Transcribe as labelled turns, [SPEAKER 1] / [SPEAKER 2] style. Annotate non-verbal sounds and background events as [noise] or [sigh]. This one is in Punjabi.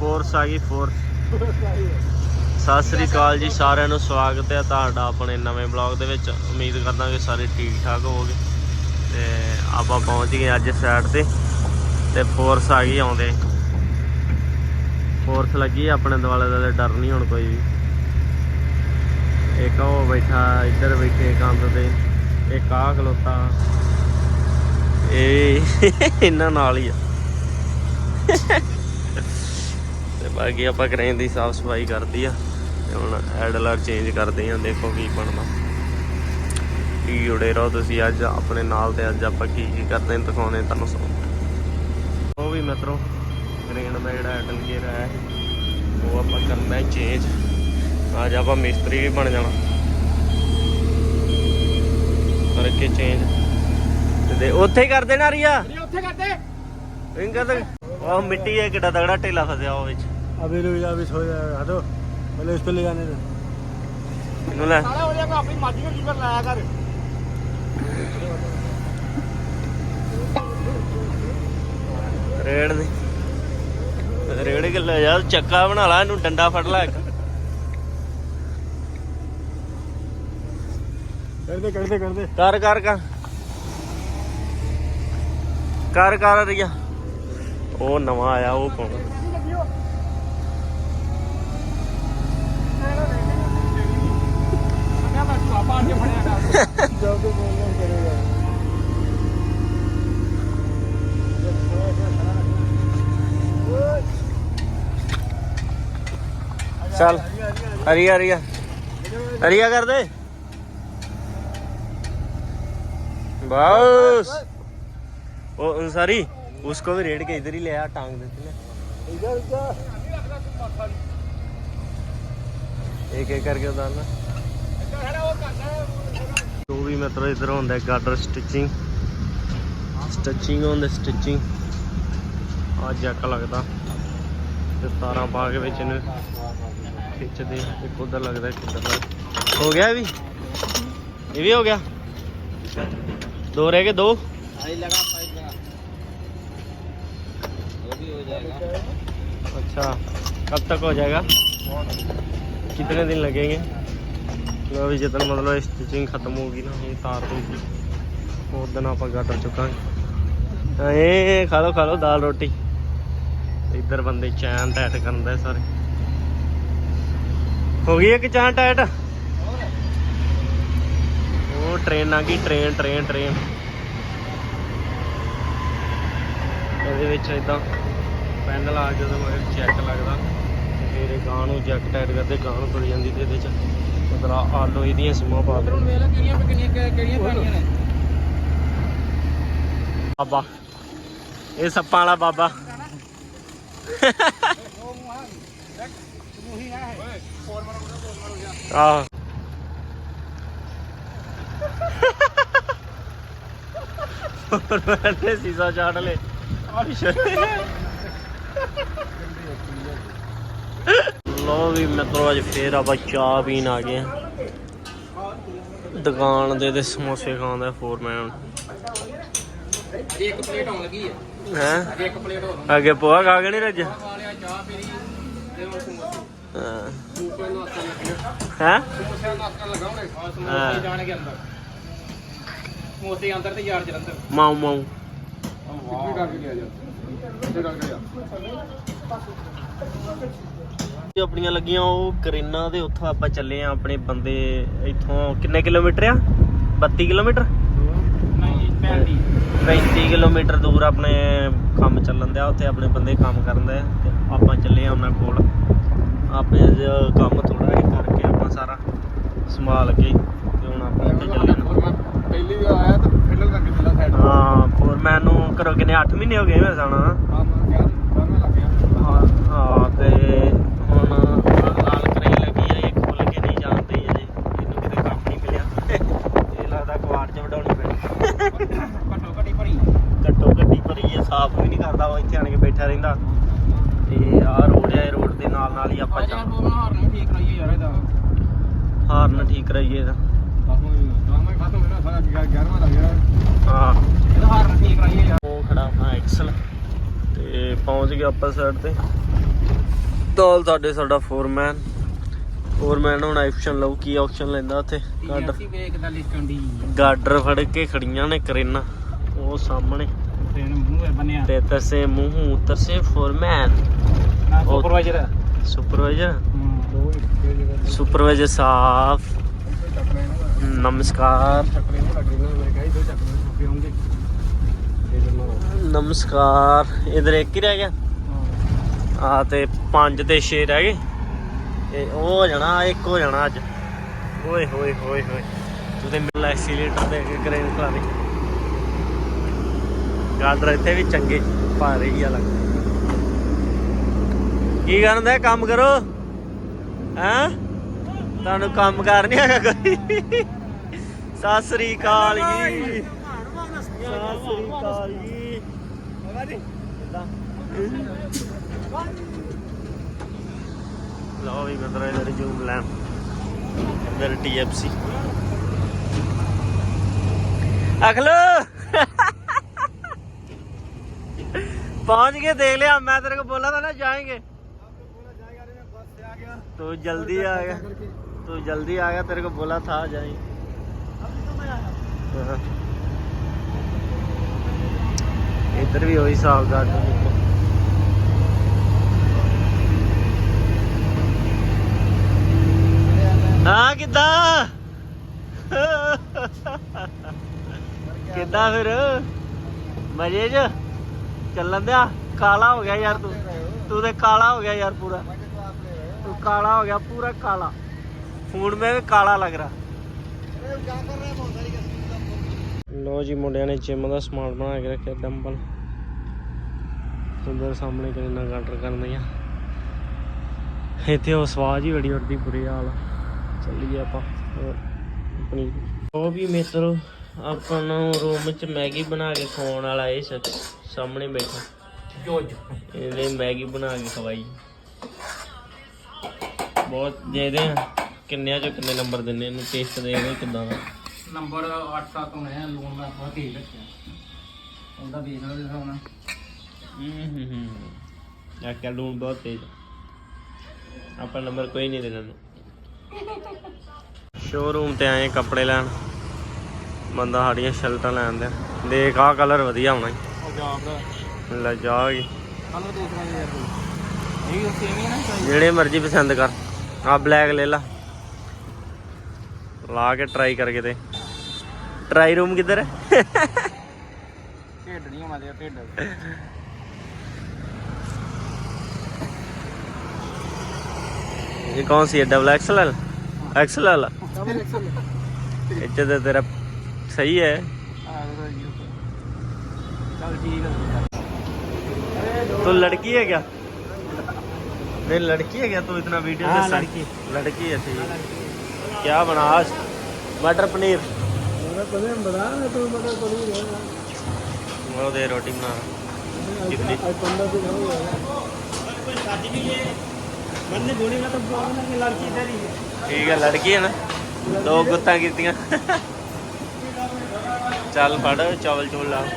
[SPEAKER 1] ਫੋਰਸ ਆ ਗਈ ਫੋਰਸ ਸਤਿ ਸ੍ਰੀ ਅਕਾਲ ਜੀ, ਸਾਰਿਆਂ ਨੂੰ ਸਵਾਗਤ ਹੈ ਤੁਹਾਡਾ ਆਪਣੇ ਨਵੇਂ ਬਲੌਗ ਦੇ ਵਿੱਚ। ਉਮੀਦ ਕਰਦਾ ਕਿ ਸਾਰੇ ਠੀਕ ਠਾਕ ਹੋਵੋਗੇ। ਤੇ ਆਪਾਂ ਪਹੁੰਚ ਗਏ ਅੱਜ ਸਾਈਡ ਤੇ ਤੇ ਫੋਰਸ ਆ ਗਈ ਆਉਂਦੇ। ਫੋਰਸ ਲੱਗੀ ਆਪਣੇ ਦੁਆਲੇ ਦਾ ਡਰ ਨਹੀਂ ਹੁਣ ਕੋਈ ਵੀ। ਇੱਕ ਉਹ ਬੈਠਾ, ਇੱਧਰ ਬੈਠੇ ਕੰਧ ਤੇ, ਇੱਕ ਆ ਖਲੋਤਾ। ਇਹ ਇਹਨਾਂ ਨਾਲ ਹੀ ਆ। ਬਾਕੀ ਆਪਾਂ ਕਰੇ ਦੀ ਸਾਫ਼ ਸਫ਼ਾਈ ਕਰਦੀ ਆ ਤੇ ਹੁਣ ਐਡਲਰ ਚੇਂਜ ਕਰਦੇ ਆ ਦੇਖੋ ਕੀ ਬਣਦਾ। ਕੀ ਜੁੜੇ ਰਹੋ ਤੁਸੀਂ ਅੱਜ ਆਪਣੇ ਨਾਲ ਤੇ ਅੱਜ ਆਪਾਂ ਕੀ ਕੀ ਕਰਦੇ ਹਾਂ ਦਿਖਾਉਣੇ ਤੁਹਾਨੂੰ ਸੋ ਉਹ ਵੀ ਮਿੱਤਰੋ ਗ੍ਰੇਨ ਦਾ ਜਿਹੜਾ ਐਡਲ ਗੇਅਰ ਸੀ, ਉਹ ਆਪਾਂ ਕਰਨਾ ਹੈ ਚੇਂਜ ਅੱਜ ਆਪਾਂ ਮਿਸਤਰੀ ਵੀ ਬਣ ਜਾਣਾ। ਕਰਕੇ ਚੇਂਜ ਤੇ ਉੱਥੇ ਹੀ ਕਰ ਦੇਣਾ ਰੀਆ।
[SPEAKER 2] ਉੱਥੇ ਕਰਦੇ
[SPEAKER 1] ਰਿੰਗ ਕਰ ਦੇ। ਉਹ ਮਿੱਟੀ ਹੈ ਕਿੱਡਾ ਤਗੜਾ ਢੇਲਾ ਫਸਿਆ ਉਹ ਵਿੱਚ।
[SPEAKER 2] अभी रुक जा अभी सो जाएगा हटो पहले इसको ले जाने दो
[SPEAKER 1] ਇਹਨੂੰ ਲੈ
[SPEAKER 2] साला हो जाएगा अपनी मर्जी का लीवर लाया कर
[SPEAKER 1] ਰੇੜ ਦੇ ਰੇੜ ਕੇ ਲੈ ਜਾ ਚੱਕਾ ਬਣਾ ਲਾ ਇਹਨੂੰ ਡੰਡਾ ਫੜ ਲੈ ਇੱਕ
[SPEAKER 2] कर दे कर दे कर दे
[SPEAKER 1] ਕਰ ਕਰ ਕਰ ਕਰ ਕਰ ਰਿਆ ਉਹ ਨਵਾਂ ਆਇਆ ਉਹ ਪਾਉਣਾ
[SPEAKER 2] जब तो बोलना ही करेगा
[SPEAKER 1] ਚੱਲ ਹਰੀਆ ਹਰੀਆ ਹਰੀਆ ਕਰ ਦੇ बस वो अंसारी उसको भी रेड के इधर ही ले आ टांग देते ना
[SPEAKER 2] इधर इधर
[SPEAKER 1] एक एक करके उतारना ਜੋ ਵੀ ਮਤਲਬ ਇਧਰ ਹੁੰਦਾ ਹੈ ਗਾਡਰ ਸਟਿਚਿੰਗ ਸਟਿਚਿੰਗ ਹੁੰਦਾ ਸਟਿਚਿੰਗ ਆ ਜੱਕ ਲੱਗਦਾ ਤੇ ਤਾਰਾਂ ਪਾ ਕੇ ਵਿੱਚ ਇਹਨੂੰ ਖਿੱਚਦੇ ਇੱਕ ਉਧਰ ਲੱਗਦਾ ਇੱਕ ਇੱਧਰ ਲੱਗਦਾ ਹੋ ਗਿਆ ਇਹ ਵੀ ਇਹ ਵੀ ਹੋ ਗਿਆ ਦੋ ਰਹਿ ਗਏ ਦੋ
[SPEAKER 2] आई लगा पाइप लगा वो भी हो जाएगा
[SPEAKER 1] अच्छा कब तक हो जाएगा कितने दिन लगेंगे ਲੋ ਵੀ ਜਦੋਂ ਮਤਲਬ ਇਹ ਸਟਿਚਿੰਗ ਖਤਮ ਹੋ ਗਈ ਨਾ ਇਹ ਤਾਰ ਹੋ। ਗਈ ਉਹ ਦਿਨ ਆਪਾਂ ਗਾਟਰ ਚੁੱਕਾਂਗੇ। ਏ ਖਾ ਲੋ ਖਾ ਲੋ ਦਾਲ ਰੋਟੀ। ਇੱਧਰ ਬੰਦੇ ਚੈਨ ਟਾਈਟ ਕਰਨ ਸਾਰੇ। ਹੋ ਗਈ ਇੱਕ ਚੈਨ ਟਾਈਟ ਉਹ ਟ੍ਰੇਨ ਆ ਟ੍ਰੇਨ ਟ੍ਰੇਨ ਟ੍ਰੇਨ ਇਹਦੇ ਵਿੱਚ ਇਦਾਂ ਪੈਨਲ ਆ ਜਦੋਂ ਮਗਰ ਚੈੱਕ ਲੱਗਦਾ। ਫਿਰ ਗਾਂ ਨੂੰ ਜੈਕ ਟਾਈਟ ਕਰਦੇ ਗਾਂ ਨੂੰ ਤੁਰ ਜਾਂਦੀ ਤੇ ਇਹਦੇ ਚ। ਮਤਲਬ ਆਲੂ ਇਹਦੀਆਂ ਸਿਮਾਂ ਪਾ ਦੇ
[SPEAKER 2] ਵੇਲਾ ਕਿਹੜੀਆਂ ਕਿਹੜੀਆਂ ਕਿਹੜੀਆਂ ਪਾਣੀਆਂ ਨੇ।
[SPEAKER 1] ਬਾਬਾ। ਇਹ ਸੱਪਾਂ ਵਾਲਾ ਬਾਬਾ। ਆਹ। ਹੋਰ ਮੈਂ ਸੀਸਾ ਚਾੜ ਲੈ ਲੋ ਵੀ ਮਿੱਤਰੋ ਅੱਜ ਫੇਰ ਆਪਾਂ ਚਾਹ ਪੀਣ ਆ ਗਏ ਆ ਦੁਕਾਨ ਦੇ ਤੇ ਸਮੋਸੇ ਖਾਂਦਾ ਫੋਰਮੈਨ
[SPEAKER 2] ਇੱਕ ਪਲੇਟ ਆਉਣ ਲੱਗੀ ਹੈ?
[SPEAKER 1] ਹੈ
[SPEAKER 2] ਇੱਕ ਪਲੇਟ ਹੋਰ
[SPEAKER 1] ਅੱਗੇ ਪੋਹਾ ਖਾ ਕੇ ਨਹੀਂ ਰੱਜ?
[SPEAKER 2] ਚਾਹ ਪੀਰੀ ਤੇ ਹੁਣ ਸਮੋਸੇ।
[SPEAKER 1] ਹਾਂ।
[SPEAKER 2] ਸਮੋਸੇ ਨਾਸਤਾ ਲੱਗਿਆ
[SPEAKER 1] ਹੈ?
[SPEAKER 2] ਸਮੋਸੇ ਨਾਸਤਾ ਲੱਗਾ ਹੁਣੇ ਆ
[SPEAKER 1] ਹਾਂ।
[SPEAKER 2] ਸਮੋਸੇ ਜਾਣਗੇ ਅੰਦਰ। ਸਮੋਸੇ ਅੰਦਰ ਤੇ ਯਾਰ ਜਲੰਧਰ।
[SPEAKER 1] ਮਾਉ ਮਾਉ
[SPEAKER 2] ਵਾਹ ਕਰਕੇ ਗਿਆ ਜਾ ਇੱਥੇ ਕਰਕੇ ਗਿਆ
[SPEAKER 1] ਜੋ ਆਪਣੀਆਂ ਲੱਗੀਆਂ ਉਹ ਕਰੀਨਾ ਦੇ ਉੱਥੋਂ ਆਪਾਂ ਚੱਲੇ ਆ ਆਪਣੇ ਬੰਦੇ ਇੱਥੋਂ ਕਿੰਨੇ ਕਿਲੋਮੀਟਰ ਆ? 32 ਕਿਲੋਮੀਟਰ?
[SPEAKER 2] ਨਹੀਂ ਪੈਂਦੀ
[SPEAKER 1] 35 ਕਿਲੋਮੀਟਰ ਦੂਰ ਆਪਣੇ ਕੰਮ ਚੱਲਣ ਦਿਆ ਉੱਥੇ ਆਪਣੇ ਬੰਦੇ ਕੰਮ ਕਰਨ ਦੇ ਤੇ ਆਪਾਂ ਚੱਲੇ ਆ ਉਹਨਾਂ ਕੋਲ। ਅੱਜ ਕੰਮ ਥੋੜਾ ਜਿਹਾ ਕਰਕੇ ਆਪਾਂ ਸਾਰਾ ਸੰਭਾਲ ਕੇ ਤੇ ਹੁਣ ਆਪਾਂ ਉੱਥੇ ਚੱਲੇ
[SPEAKER 2] ਪਹਿਲੀ ਵੀ ਆਇਆ ਤਾਂ ਫਿਲਲ ਕਰਕੇ ਚੱਲਾ ਸਾਈਡ
[SPEAKER 1] ਹਾਂ ਹੋਰ ਮੈਨੂੰ ਘਰੋਂ ਕਿੰਨੇ 8 ਮਹੀਨੇ ਹੋ ਗਏ ਮੈਂ ਜਾਣਾ।
[SPEAKER 2] ਕੰਮ ਕਿਹਾ ਕੰਮ ਲੱਗ ਗਿਆ
[SPEAKER 1] ਹਾਂ ਹਾਂ ਤੇ ਹੁਣ ਆਹ ਲਾਲ ਕਰਾਈ ਲੱਗੀ ਆ ਇਹ ਖੁੱਲ ਕੇ ਨਹੀਂ ਜਾਂਦੀ ਅਜੇ ਇਹਨੂੰ ਕਿਤੇ ਕੰਮ ਨਹੀਂ ਮਿਲਿਆ ਇਹ ਲੱਗਦਾ ਕੁਆੜ ਚ ਵਡਾਉਣੀ ਪੈਣੀ
[SPEAKER 2] ਘੱਟੋ ਘੱਟੀ ਭਰੀ
[SPEAKER 1] ਘੱਟੋ ਘੱਟੀ ਪਰ ਇਹ ਸਾਫ਼ ਵੀ ਨਹੀਂ ਕਰਦਾ ਉਹ ਇੱਥੇ ਆਣ ਕੇ ਬੈਠਾ ਰਹਿੰਦਾ। ਤੇ ਆਹ ਰੋਡ ਆ ਇਹ ਰੋਡ ਦੇ ਨਾਲ ਨਾਲ ਹੀ ਆਪਾਂ ਚੱਲ
[SPEAKER 2] ਹਾਰਨ ਠੀਕ ਕਰਾਈਏ ਯਾਰ ਇਹਦਾ।
[SPEAKER 1] ਹਾਰਨ ਠੀਕ ਕਰਾਈਏ ਇਹਦਾ।
[SPEAKER 2] ਕੰਮ ਖਤਮ ਹੋਣਾ ਸਾਰਾ 11ਵਾਂ ਲੱਗ ਗਿਆ
[SPEAKER 1] ਹਾਂ।
[SPEAKER 2] ਇਹਦਾ ਹਾਰਨ ਠੀਕ ਕਰਾਈਏ ਯਾਰ।
[SPEAKER 1] ਉਹ ਖੜਾ ਆਪਣਾ ਐਕਸਲ ਤੇ ਪਹੁੰਚ ਗਿਆ ਆਪਾਂ ਸਾਈਡ ਤੇ। ਨਾਲ ਸਾਡੇ ਸਾਡਾ ਫੋਰਮੈਨ ਫੋਰਮੈਨ ਹੁਣ ਐਕਸ਼ਨ ਲਊ ਕੀ ਆਪਸ਼ਨ ਲੈਂਦਾ ਉੱਥੇ?
[SPEAKER 2] ਦੀ
[SPEAKER 1] ਗਾਡਰ ਫੜ ਕੇ ਖੜੀਆਂ ਨੇ ਕਰੇਨਾ। ਉਹ ਸਾਹਮਣੇ।
[SPEAKER 2] ਟ੍ਰੇਨ ਮੂੰਹ ਹੈ ਬਣਿਆ
[SPEAKER 1] ਤੇ ਤਰਸੇ ਮੂੰਹ ਤਰਸੇ ਫੋਰਮੈਨ
[SPEAKER 2] ਨਾ ਸੁਪਰਵਾਈਜ਼ਰ
[SPEAKER 1] ਸੁਪਰਵਾਈਜ਼ਰ ਸੁਪਰਵਾਈਜ਼ਰ ਸਾਫ਼। ਨਮਸਕਾਰ। ਨਮਸਕਾਰ। ਇਧਰ ਇੱਕ ਹੀ ਰਹਿ ਗਿਆ। ਆ ਤੇ 5 ਤੇ 6 ਰਹਿ ਗਏ। ਤੇ ਉਹ ਹੋ ਜਾਣਾ ਇੱਕ ਹੋ ਜਾਣਾ ਅੱਜ। ਓਏ ਹੋਏ ਹੋਏ ਹੋਏ। ਤੂੰ ਤੇ ਮਿਲ ਐਕਸੀਲੇਟਰ ਦੇ ਕੇ ਕਰੇਨ ਖਲਾ ਦੇ ਗਾਡਰ ਇੱਥੇ ਵੀ ਚੰਗੇ ਭਾਰੇ ਹੀ ਆ ਲੱਗਦਾ ਕੀ ਕਰਦਾ ਕੰਮ ਕਰੋ? ਹੈਂ? ਤੁਹਾਨੂੰ ਕੰਮ ਕਰ ਨਹੀਂ ਹੈਗਾ ਕੋਈ? ਸਤਿ ਸ੍ਰੀ ਅਕਾਲ ਜੀ। ਸਤਿ ਸ੍ਰੀ ਅਕਾਲ ਜੀ ਲਓ ਵੀ ਮਿੱਤਰੋ ਇਧਰ ਜੂਮ ਲੈਣ ਇਧਰ TFC ਅਖਲੋ! पहुंच गए देख लिया मैं तेरे को बोला था ना जाएंगे तू जल्दी आ गया तू जल्दी आ गया तेरे को बोला था जाएंगे [laughs] हाँ। इधर भी वही साफ गार्डन देखो ਹਾਂ ਕਿੱਦਾਂ ਕਿੱਦਾਂ ਫਿਰ ਮਜੇ 'ਚ ਚੱਲਣ ਦਿਆ? ਕਾਲਾ ਹੋ ਗਿਆ ਯਾਰ ਤੂੰ। ਤੂੰ ਤੇ ਕਾਲਾ ਹੋ ਗਿਆ ਯਾਰ ਪੂਰਾ। ਤੂੰ ਕਾਲਾ ਹੋ ਗਿਆ, ਪੂਰਾ ਕਾਲਾ। ਫੂਡ ਮੇ ਵੀ ਕਾਲਾ ਲੱਗ ਰਹਾ। ਲੋ ਜੀ ਮੁੰਡਿਆਂ ਨੇ ਜਿਮ ਦਾ ਸਮਾਨ ਬਣਾ ਕੇ ਰੱਖਿਆ, ਡੰਬਲ। ਉਧਰ ਸਾਹਮਣੇ ਕਿੰਨਾ ਗਾਟਰ ਕਰਨੀਆਂ। ਇੱਥੇ ਉਹ ਸਵਾਜ ਹੀ ਬੜੀ ਉੱਡਦੀ, ਬੁਰੀ ਹਾਲ। ਚੱਲੀਏ ਆਪਾਂ ਆਪਣੀ ਉਹ ਵੀ ਮਿੱਤਰੋ ਆਪਾਂ ਨੂੰ ਰੂਮ 'ਚ ਮੈਗੀ ਬਣਾ ਕੇ ਖਾਣ ਵਾਲਾ ਇਹ ਸੱਚ ਸਾਹਮਣੇ ਬੈਠਾ।
[SPEAKER 2] ਜੋਜ
[SPEAKER 1] ਇਹਨੇ ਮੈਗੀ ਬਣਾ ਕੇ ਖਵਾਈ। ਬਹੁਤ ਦੇਦੇ ਆ ਕਿੰਨਿਆਂ ਚੋਂ ਕਿੰਨੇ ਨੰਬਰ ਦਿੰਨੇ ਇਹਨੂੰ ਟੇਸਟ ਦੇ ਇਹਦੇ ਕਿਦਾਂ ਦਾ।
[SPEAKER 2] ਨੰਬਰ 8 7 ਹੋਣੇ ਆ ਲੋਨ ਦਾ ਬਹੁਤ ਤੇਜ਼ ਰੱਖਿਆ। ਉਹਦਾ ਦੇਖ ਲਓ ਜਿਸ ਹੁਣ
[SPEAKER 1] ਹੂੰ ਹੂੰ ਹੂੰ। ਆ ਕਿਆ ਲੂਣ ਬਹੁਤ ਤੇਜ਼। ਆਪਾਂ ਨੰਬਰ ਕੋਈ ਨਹੀਂ ਦੇਣਾ। [laughs] ਨੂੰ ਸ਼ੋਰੂਮ ਤੇ ਆਏ ਕੱਪੜੇ ਲੈਣ। ਬੰਦਾ ਸਾਡੀਆਂ ਸ਼ਰਟਾਂ ਲੈਣ ਦਿਆ ਦੇਖ ਆਹ ਕਲਰ ਵਧੀਆ ਹੋਣਾ ਈ।
[SPEAKER 2] ਉਹ ਜਾਬ ਦਾ
[SPEAKER 1] ਲੈ ਜਾਗੀ
[SPEAKER 2] ਕਲਰ ਦੇਖ ਰਹੇ ਯਾਰ ਕੋਈ ਇਹ ਵੀ ਸੇਮ ਹੀ ਹੈ ਨਾ
[SPEAKER 1] ਜਿਹੜੇ ਮਰਜ਼ੀ ਪਸੰਦ ਕਰ ਆ ਬਲੈਕ ਲੈ ਲਾ ਲਾ ਕੇ ਟਰਾਈ ਕਰਕੇ ਤੇ ਟਰਾਈ ਰੂਮ ਕਿੱਧਰ ਹੈ
[SPEAKER 2] ਢਿੱਡ ਨਹੀਂ ਮਾਰਿਆ ਢਿੱਡ
[SPEAKER 1] ये कौन सी है double axle L axle L
[SPEAKER 2] double axle
[SPEAKER 1] ਇੱਥੇ ਤੇ ਤੇਰਾ ਸਹੀ ਹੈ
[SPEAKER 2] ਆ ਜੀ ਚਲ ਠੀਕ ਹੈ
[SPEAKER 1] तू लड़की है क्या नहीं लड़की है क्या तू इतना वीडियो
[SPEAKER 2] हाँ,
[SPEAKER 1] में
[SPEAKER 2] लड़की।
[SPEAKER 1] लड़की है ठीक क्या बना आज मटर पनीर
[SPEAKER 2] मेरा पनीर बता मैं तो मटर पनीर है
[SPEAKER 1] वो दे रोटी बना रहा। कितनी
[SPEAKER 2] आज पंद्रह दिन हो गया ਬੰਦੇ ਗੋਲੀ ਨਾਲ
[SPEAKER 1] ਚੱਲ ਫੜ ਚਾਵਲ ਚੋਲ ਲਾ।